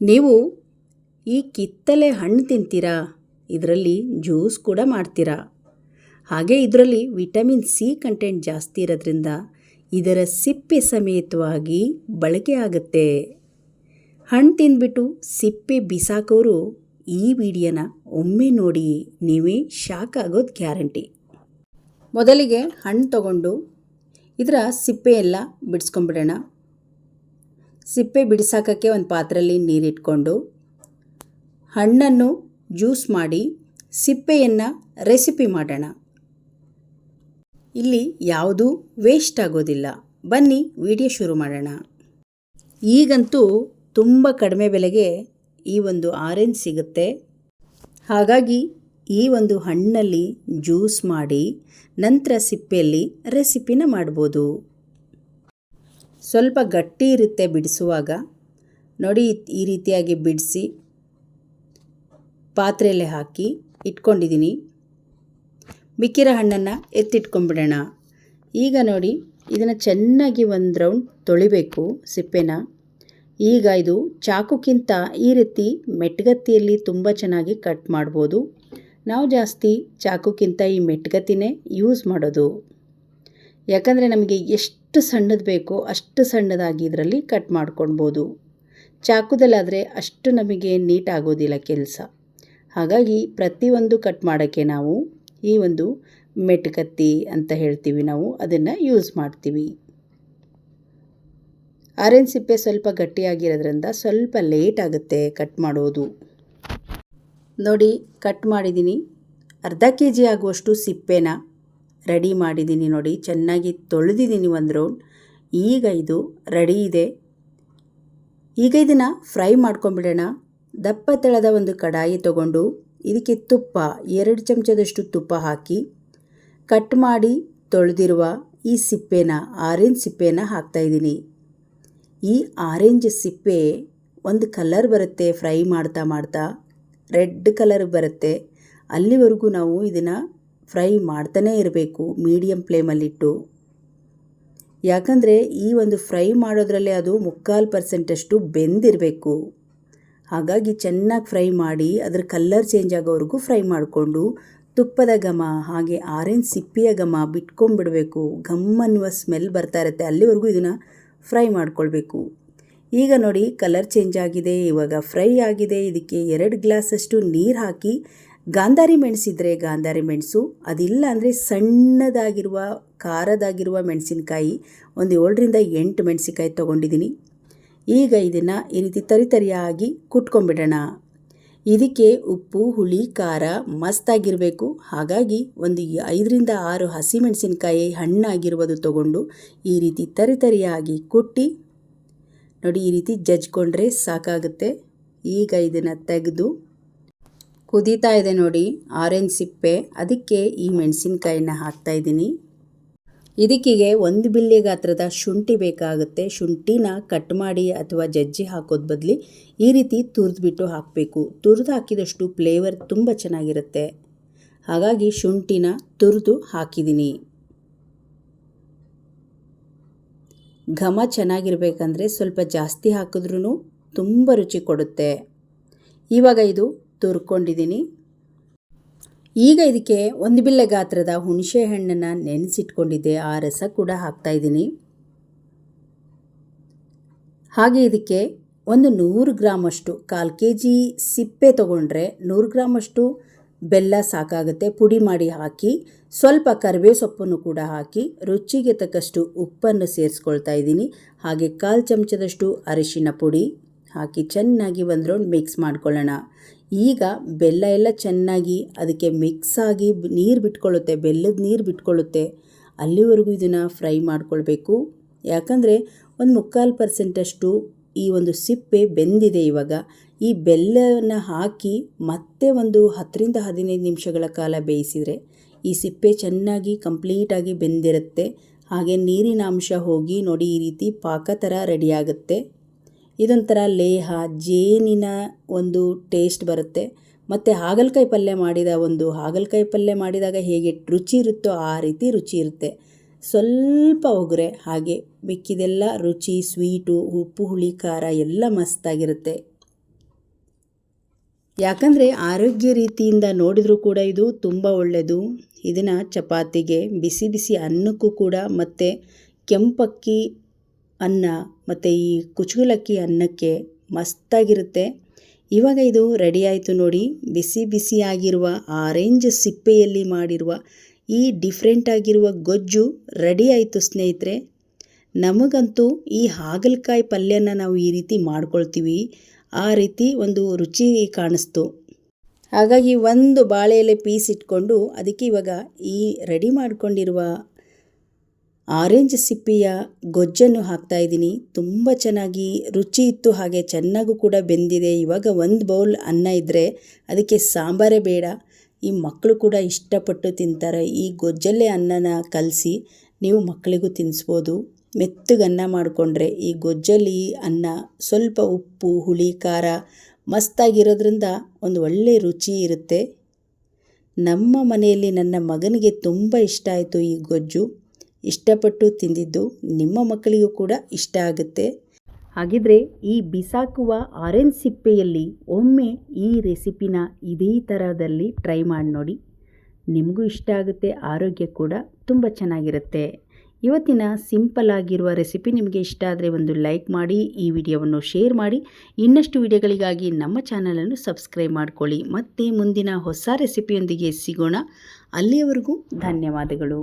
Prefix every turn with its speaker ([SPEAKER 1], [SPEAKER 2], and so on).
[SPEAKER 1] ನೀವು ಈ ಕಿತ್ತಲೆ ಹಣ್ಣು ತಿಂತೀರಾ? ಇದರಲ್ಲಿ ಜ್ಯೂಸ್ ಕೂಡ ಮಾಡ್ತೀರಾ? ಹಾಗೆ ಇದರಲ್ಲಿ ವಿಟಮಿನ್ ಸಿ ಕಂಟೆಂಟ್ ಜಾಸ್ತಿ ಇರೋದ್ರಿಂದ ಇದರ ಸಿಪ್ಪೆ ಸಮೇತವಾಗಿ ಬಳಕೆ ಆಗುತ್ತೆ. ಹಣ್ಣು ತಿಂದ್ಬಿಟ್ಟು ಸಿಪ್ಪೆ ಬಿಸಾಕೋರು ಈ ವಿಡಿಯೋನ ಒಮ್ಮೆ ನೋಡಿ ನೀವೇ ಶಾಕ್ ಆಗೋದು ಗ್ಯಾರಂಟಿ. ಮೊದಲಿಗೆ ಹಣ್ಣು ತಗೊಂಡು ಇದರ ಸಿಪ್ಪೆ ಎಲ್ಲ ಬಿಡಿಸ್ಕೊಂಬಿಡೋಣ ಸಿಪ್ಪೆ ಬಿಡಿಸಾಕಕ್ಕೆ ಒಂದು ಪಾತ್ರೆಯಲ್ಲಿ ನೀರಿಟ್ಕೊಂಡು ಹಣ್ಣನ್ನು ಜ್ಯೂಸ್ ಮಾಡಿ ಸಿಪ್ಪೆಯನ್ನು ರೆಸಿಪಿ ಮಾಡೋಣ. ಇಲ್ಲಿ ಯಾವುದೂ ವೇಸ್ಟ್ ಆಗೋದಿಲ್ಲ. ಬನ್ನಿ, ವಿಡಿಯೋ ಶುರು ಮಾಡೋಣ. ಈಗಂತೂ ತುಂಬ ಕಡಿಮೆ ಬೆಲೆಗೆ ಈ ಒಂದು ಆರೆಂಜ್ ಸಿಗುತ್ತೆ. ಹಾಗಾಗಿ ಈ ಒಂದು ಹಣ್ಣಲ್ಲಿ ಜ್ಯೂಸ್ ಮಾಡಿ ನಂತರ ಸಿಪ್ಪೆಯಲ್ಲಿ ರೆಸಿಪಿನ ಮಾಡ್ಬೋದು. ಸ್ವಲ್ಪ ಗಟ್ಟಿ ಇರುತ್ತೆ ಬಿಡಿಸುವಾಗ. ನೋಡಿ, ಈ ರೀತಿಯಾಗಿ ಬಿಡಿಸಿ ಪಾತ್ರೆಯಲ್ಲೇ ಹಾಕಿ ಇಟ್ಕೊಂಡಿದ್ದೀನಿ. ಮಿಕ್ಕಿರೋ ಹಣ್ಣನ್ನು ಎತ್ತಿಟ್ಕೊಂಡ್ಬಿಡೋಣ. ಈಗ ನೋಡಿ, ಇದನ್ನು ಚೆನ್ನಾಗಿ ಒಂದು ರೌಂಡ್ ತೊಳಿಬೇಕು ಸಿಪ್ಪೆನ. ಈಗ ಇದು ಚಾಕುಕ್ಕಿಂತ ಈ ರೀತಿ ಮೆಟ್ಗತ್ತಿಯಲ್ಲಿ ತುಂಬ ಚೆನ್ನಾಗಿ ಕಟ್ ಮಾಡ್ಬೋದು. ನಾವು ಜಾಸ್ತಿ ಚಾಕುಕ್ಕಿಂತ ಈ ಮೆಟ್ಗತ್ತಿನೇ ಯೂಸ್ ಮಾಡೋದು. ಯಾಕಂದರೆ ನಮಗೆ ಎಷ್ಟು ಸಣ್ಣದು ಬೇಕೋ ಅಷ್ಟು ಸಣ್ಣದಾಗಿ ಇದರಲ್ಲಿ ಕಟ್ ಮಾಡ್ಕೊಳ್ಬೋದು ಚಾಕುದಲ್ಲಾದರೆ ಅಷ್ಟು ನಮಗೆ ನೀಟ್ ಆಗೋದಿಲ್ಲ ಕೆಲಸ. ಹಾಗಾಗಿ ಪ್ರತಿಯೊಂದು ಕಟ್ ಮಾಡೋಕ್ಕೆ ನಾವು ಈ ಒಂದು ಮೆಟ್ಕತ್ತಿ ಅಂತ ಹೇಳ್ತೀವಿ ನಾವು, ಅದನ್ನು ಯೂಸ್ ಮಾಡ್ತೀವಿ. ಆರೆಂಜ್ ಸಿಪ್ಪೆ ಸ್ವಲ್ಪ ಗಟ್ಟಿಯಾಗಿರೋದ್ರಿಂದ ಸ್ವಲ್ಪ ಲೇಟ್ ಆಗುತ್ತೆ ಕಟ್ ಮಾಡೋದು. ನೋಡಿ, ಕಟ್ ಮಾಡಿದ್ದೀನಿ ಅರ್ಧ ಕೆ ಜಿ ಆಗುವಷ್ಟು ಸಿಪ್ಪೆನ ರೆಡಿ ಮಾಡಿದ್ದೀನಿ ನೋಡಿ, ಚೆನ್ನಾಗಿ ತೊಳೆದಿದ್ದೀನಿ ಒಂದು ರೌಂಡ್ ಈಗ ಇದು ರೆಡಿ ಇದೆ. ಈಗ ಇದನ್ನು ಫ್ರೈ ಮಾಡ್ಕೊಂಬಿಡೋಣ. ದಪ್ಪ ತೆಳದ ಒಂದು ಕಡಾಯಿ ತಗೊಂಡು ಇದಕ್ಕೆ ತುಪ್ಪ, ಎರಡು ಚಮಚದಷ್ಟು ತುಪ್ಪ ಹಾಕಿ ಕಟ್ ಮಾಡಿ ತೊಳೆದಿರುವ ಈ ಸಿಪ್ಪೆನ, ಆರೆಂಜ್ ಸಿಪ್ಪೆನ ಹಾಕ್ತಾಯಿದ್ದೀನಿ ಈ ಆರೆಂಜ್ ಸಿಪ್ಪೆ ಒಂದು ಕಲರ್ ಬರುತ್ತೆ, ಫ್ರೈ ಮಾಡ್ತಾ ಮಾಡ್ತಾ, ರೆಡ್ ಕಲರ್ ಬರುತ್ತೆ. ಅಲ್ಲಿವರೆಗೂ ನಾವು ಇದನ್ನು ಫ್ರೈ ಮಾಡ್ತಾನೇ ಇರಬೇಕು ಮೀಡಿಯಂ ಫ್ಲೇಮಲ್ಲಿಟ್ಟು. ಯಾಕಂದರೆ ಈ ಒಂದು ಫ್ರೈ ಮಾಡೋದ್ರಲ್ಲಿ ಅದು ಮುಕ್ಕಾಲು ಪರ್ಸೆಂಟಷ್ಟು ಬೆಂದಿರಬೇಕು. ಹಾಗಾಗಿ ಚೆನ್ನಾಗಿ ಫ್ರೈ ಮಾಡಿ ಅದರ ಕಲ್ಲರ್ ಚೇಂಜ್ ಆಗೋವರೆಗೂ ಫ್ರೈ ಮಾಡಿಕೊಂಡು ತುಪ್ಪದ ಘಮ ಹಾಗೆ ಆರೆಂಜ್ ಸಿಪ್ಪಿಯ ಘಮ ಬಿಟ್ಕೊಂಡ್ಬಿಡಬೇಕು. ಘಮ್ ಅನ್ನುವ ಸ್ಮೆಲ್ ಬರ್ತಾ ಇರುತ್ತೆ ಅಲ್ಲಿವರೆಗೂ ಇದನ್ನು ಫ್ರೈ ಮಾಡ್ಕೊಳ್ಬೇಕು. ಈಗ ನೋಡಿ ಕಲರ್ ಚೇಂಜ್ ಆಗಿದೆ, ಇವಾಗ ಫ್ರೈ ಆಗಿದೆ. ಇದಕ್ಕೆ ಎರಡು ಗ್ಲಾಸಷ್ಟು ನೀರು ಹಾಕಿ ಗಾಂಧಾರಿ ಮೆಣಸಿದ್ರೆ ಗಾಂಧಾರಿ ಮೆಣಸು, ಅದಿಲ್ಲ ಅಂದರೆ ಸಣ್ಣದಾಗಿರುವ, ಖಾರದಾಗಿರುವ ಮೆಣಸಿನಕಾಯಿ, ಒಂದು ಏಳರಿಂದ ಎಂಟು ಮೆಣಸಿನಕಾಯಿ ತೊಗೊಂಡಿದ್ದೀನಿ ಈಗ ಇದನ್ನು ಈ ರೀತಿ ತರಿತರಿಯಾಗಿ ಕುಟ್ಕೊಂಡ್ಬಿಡೋಣ. ಇದಕ್ಕೆ ಉಪ್ಪು, ಹುಳಿ, ಖಾರ ಮಸ್ತಾಗಿರಬೇಕು. ಹಾಗಾಗಿ ಒಂದು ಐದರಿಂದ ಆರು ಹಸಿಮೆಣಸಿನಕಾಯಿ ಹಣ್ಣಾಗಿರುವುದು ತಗೊಂಡು ಈ ರೀತಿ ತರಿತರಿಯಾಗಿ ಕುಟ್ಟಿ, ನೋಡಿ ಈ ರೀತಿ ಜಜ್ಕೊಂಡ್ರೆ ಸಾಕಾಗುತ್ತೆ. ಈಗ ಇದನ್ನು ತೆಗೆದು ಕುದೀತಾ ಇದೆ ನೋಡಿ, ಆರೆಂಜ್ ಸಿಪ್ಪೆ. ಅದಕ್ಕೆ ಈ ಮೆಣಸಿನ್ಕಾಯಿನ ಹಾಕ್ತಾಯಿದ್ದೀನಿ ಇದಕ್ಕಿಗೆ ಒಂದು ಬಿಲ್ಲೆ ಗಾತ್ರದ ಶುಂಠಿ ಬೇಕಾಗುತ್ತೆ. ಶುಂಠಿನ ಕಟ್ ಮಾಡಿ ಅಥವಾ ಜಜ್ಜಿ ಹಾಕೋದು ಬದಲಿ ಈ ರೀತಿ ತುರಿದ್ಬಿಟ್ಟು ಹಾಕಬೇಕು. ತುರಿದು ಹಾಕಿದಷ್ಟು ಫ್ಲೇವರ್ ತುಂಬ ಚೆನ್ನಾಗಿರುತ್ತೆ. ಹಾಗಾಗಿ ಶುಂಠಿನ ತುರಿದು ಹಾಕಿದ್ದೀನಿ. ಘಮ ಚೆನ್ನಾಗಿರಬೇಕಂದ್ರೆ ಸ್ವಲ್ಪ ಜಾಸ್ತಿ ಹಾಕಿದ್ರೂ ತುಂಬ ರುಚಿ ಕೊಡುತ್ತೆ. ಇವಾಗ ಇದು ತುರ್ಕೊಂಡಿದ್ದೀನಿ. ಈಗ ಇದಕ್ಕೆ ಒಂದು ಬಿಲ್ಲೆ ಗಾತ್ರದ ಹುಣಸೆ ಹಣ್ಣನ್ನು ನೆನೆಸಿಟ್ಕೊಂಡಿದ್ದೆ. ಆ ರಸ ಕೂಡ ಹಾಕ್ತಾಯಿದ್ದೀನಿ ಹಾಗೆ ಇದಕ್ಕೆ ಒಂದು ನೂರು ಗ್ರಾಮಷ್ಟು ಕಾಲು ಕೆ ಜಿ ಸಿಪ್ಪೆ ತೊಗೊಂಡ್ರೆ ನೂರು ಗ್ರಾಮಷ್ಟು ಬೆಲ್ಲ ಸಾಕಾಗುತ್ತೆ. ಪುಡಿ ಮಾಡಿ ಹಾಕಿ ಸ್ವಲ್ಪ ಕರಿಬೇ ಸೊಪ್ಪನ್ನು ಕೂಡ ಹಾಕಿ ರುಚಿಗೆ ತಕ್ಕಷ್ಟು ಉಪ್ಪನ್ನು ಸೇರಿಸ್ಕೊಳ್ತಾ ಇದ್ದೀನಿ. ಹಾಗೆ ಕಾಲು ಚಮಚದಷ್ಟು ಅರಿಶಿನ ಪುಡಿ ಹಾಕಿ ಚೆನ್ನಾಗಿ ಒಂದು ರೌಂಡ್ ಮಿಕ್ಸ್ ಮಾಡ್ಕೊಳ್ಳೋಣ. ಈಗ ಬೆಲ್ಲ ಎಲ್ಲ ಚೆನ್ನಾಗಿ ಅದಕ್ಕೆ ಮಿಕ್ಸ್ ಆಗಿ ನೀರು ಬಿಟ್ಕೊಳ್ಳುತ್ತೆ, ಬೆಲ್ಲದ ನೀರು ಬಿಟ್ಕೊಳ್ಳುತ್ತೆ. ಅಲ್ಲಿವರೆಗೂ ಇದನ್ನು ಫ್ರೈ ಮಾಡಿಕೊಳ್ಬೇಕು. ಯಾಕಂದರೆ ಒಂದು ಮುಕ್ಕಾಲು ಪರ್ಸೆಂಟಷ್ಟು ಈ ಒಂದು ಸಿಪ್ಪೆ ಬೆಂದಿದೆ ಇವಾಗ. ಈ ಬೆಲ್ಲನ ಹಾಕಿ ಮತ್ತೆ ಒಂದು ಹತ್ತರಿಂದ ಹದಿನೈದು ನಿಮಿಷಗಳ ಕಾಲ ಬೇಯಿಸಿದರೆ ಈ ಸಿಪ್ಪೆ ಚೆನ್ನಾಗಿ ಕಂಪ್ಲೀಟಾಗಿ ಬೆಂದಿರುತ್ತೆ. ಹಾಗೆ ನೀರಿನ ಅಂಶ ಹೋಗಿ ನೋಡಿ ಈ ರೀತಿ ಪಾಕ ಥರ ರೆಡಿಯಾಗುತ್ತೆ ಇದೊಂಥರ ಲೇಹ, ಜೇನಿನ ಒಂದು ಟೇಸ್ಟ್ ಬರುತ್ತೆ. ಮತ್ತು ಹಾಗಲಕಾಯಿ ಪಲ್ಯ ಮಾಡಿದ ಒಂದು, ಹಾಗಲಕಾಯಿ ಪಲ್ಯ ಮಾಡಿದಾಗ ಹೇಗೆ ರುಚಿ ಇರುತ್ತೋ ಆ ರೀತಿ ರುಚಿ ಇರುತ್ತೆ. ಸ್ವಲ್ಪ ಒಗ್ರೆ ಹಾಗೆ ಮಿಕ್ಕಿದೆಲ್ಲ ರುಚಿ ಸ್ವೀಟು ಉಪ್ಪು, ಹುಳಿ, ಖಾರ ಎಲ್ಲ ಮಸ್ತಾಗಿರುತ್ತೆ. ಯಾಕಂದರೆ ಆರೋಗ್ಯ ರೀತಿಯಿಂದ ನೋಡಿದರೂ ಕೂಡ ಇದು ತುಂಬ ಒಳ್ಳೆಯದು ಇದನ್ನು ಚಪಾತಿಗೆ ಬಿಸಿ ಬಿಸಿ ಅನ್ನಕ್ಕೂ ಕೂಡ ಮತ್ತು ಕೆಂಪಕ್ಕಿ ಅನ್ನ ಮತ್ತು ಈ ಕುಚುಗುಲಕ್ಕಿ ಅನ್ನಕ್ಕೆ ಮಸ್ತಾಗಿರುತ್ತೆ. ಇವಾಗ ಇದು ರೆಡಿ ಆಯಿತು ನೋಡಿ. ಬಿಸಿ ಬಿಸಿಯಾಗಿರುವ ಆರೆಂಜ್ ಸಿಪ್ಪೆಯಲ್ಲಿ ಮಾಡಿರುವ ಈ ಡಿಫ್ರೆಂಟ್ ಆಗಿರುವ ಗೊಜ್ಜು ರೆಡಿ ಆಯಿತು ಸ್ನೇಹಿತರೆ. ನಮಗಂತೂ ಈ ಹಾಗಲಕಾಯಿ ಪಲ್ಯನ ನಾವು ಈ ರೀತಿ ಮಾಡ್ಕೊಳ್ತೀವಿ. ಆ ರೀತಿ ಒಂದು ರುಚಿ ಕಾಣಿಸ್ತು. ಹಾಗಾಗಿ ಒಂದು ಬಾಳೆ ಎಲೆ ಪೀಸ್ ಇಟ್ಕೊಂಡು ಅದಕ್ಕೆ ಇವಾಗ ಈ ರೆಡಿ ಮಾಡಿಕೊಂಡಿರುವ ಆರೆಂಜ್ ಸಿಪ್ಪೆಯ ಗೊಜ್ಜನ್ನು ಹಾಕ್ತಾ ಇದ್ದೀನಿ. ತುಂಬ ಚೆನ್ನಾಗಿ ರುಚಿ ಇತ್ತು, ಹಾಗೆ ಚೆನ್ನಾಗೂ ಕೂಡ ಬೆಂದಿದೆ. ಇವಾಗ ಒಂದು ಬೌಲ್ ಅನ್ನ ಇದ್ದರೆ ಅದಕ್ಕೆ ಸಾಂಬಾರೇ ಬೇಡ. ಈ ಮಕ್ಕಳು ಕೂಡ ಇಷ್ಟಪಟ್ಟು ತಿಂತಾರೆ. ಈ ಗೊಜ್ಜಲ್ಲೇ ಅನ್ನನ ಕಲಸಿ ನೀವು ಮಕ್ಕಳಿಗೂ ತಿನ್ನಿಸ್ಬೋದು ಮೆತ್ತಗೆ ಅನ್ನ ಮಾಡಿಕೊಂಡ್ರೆ ಈ ಗೊಜ್ಜಲ್ಲಿ ಅನ್ನ ಸ್ವಲ್ಪ ಉಪ್ಪು, ಹುಳಿ, ಖಾರ ಮಸ್ತಾಗಿರೋದ್ರಿಂದ ಒಂದು ಒಳ್ಳೆ ರುಚಿ ಇರುತ್ತೆ. ನಮ್ಮ ಮನೆಯಲ್ಲಿ ನನ್ನ ಮಗನಿಗೆ ತುಂಬ ಇಷ್ಟ ಆಯಿತು ಈ ಗೊಜ್ಜು. ಇಷ್ಟಪಟ್ಟು ತಿಂದಿದ್ದು ನಿಮ್ಮ ಮಕ್ಕಳಿಗೂ ಕೂಡ ಇಷ್ಟ ಆಗುತ್ತೆ. ಹಾಗಿದ್ರೆ ಈ ಬಿಸಾಕುವ ಆರೆಂಜ್ ಸಿಪ್ಪೆಯಲ್ಲಿ ಒಮ್ಮೆ ಈ ರೆಸಿಪಿನ ಇದೇ ಥರದಲ್ಲಿ ಟ್ರೈ ಮಾಡಿ ನೋಡಿ. ನಿಮಗೂ ಇಷ್ಟ ಆಗುತ್ತೆ, ಆರೋಗ್ಯ ಕೂಡ ತುಂಬ ಚೆನ್ನಾಗಿರುತ್ತೆ. ಇವತ್ತಿನ ಸಿಂಪಲ್ ಆಗಿರುವ ರೆಸಿಪಿ ನಿಮಗೆ ಇಷ್ಟ ಆದರೆ ಒಂದು ಲೈಕ್ ಮಾಡಿ, ಈ ವಿಡಿಯೋವನ್ನು ಶೇರ್ ಮಾಡಿ. ಇನ್ನಷ್ಟು ವಿಡಿಯೋಗಳಿಗಾಗಿ ನಮ್ಮ ಚಾನಲನ್ನು ಸಬ್ಸ್ಕ್ರೈಬ್ ಮಾಡ್ಕೊಳ್ಳಿ. ಮತ್ತು ಮುಂದಿನ ಹೊಸ ರೆಸಿಪಿಯೊಂದಿಗೆ ಸಿಗೋಣ. ಅಲ್ಲಿಯವರೆಗೂ ಧನ್ಯವಾದಗಳು.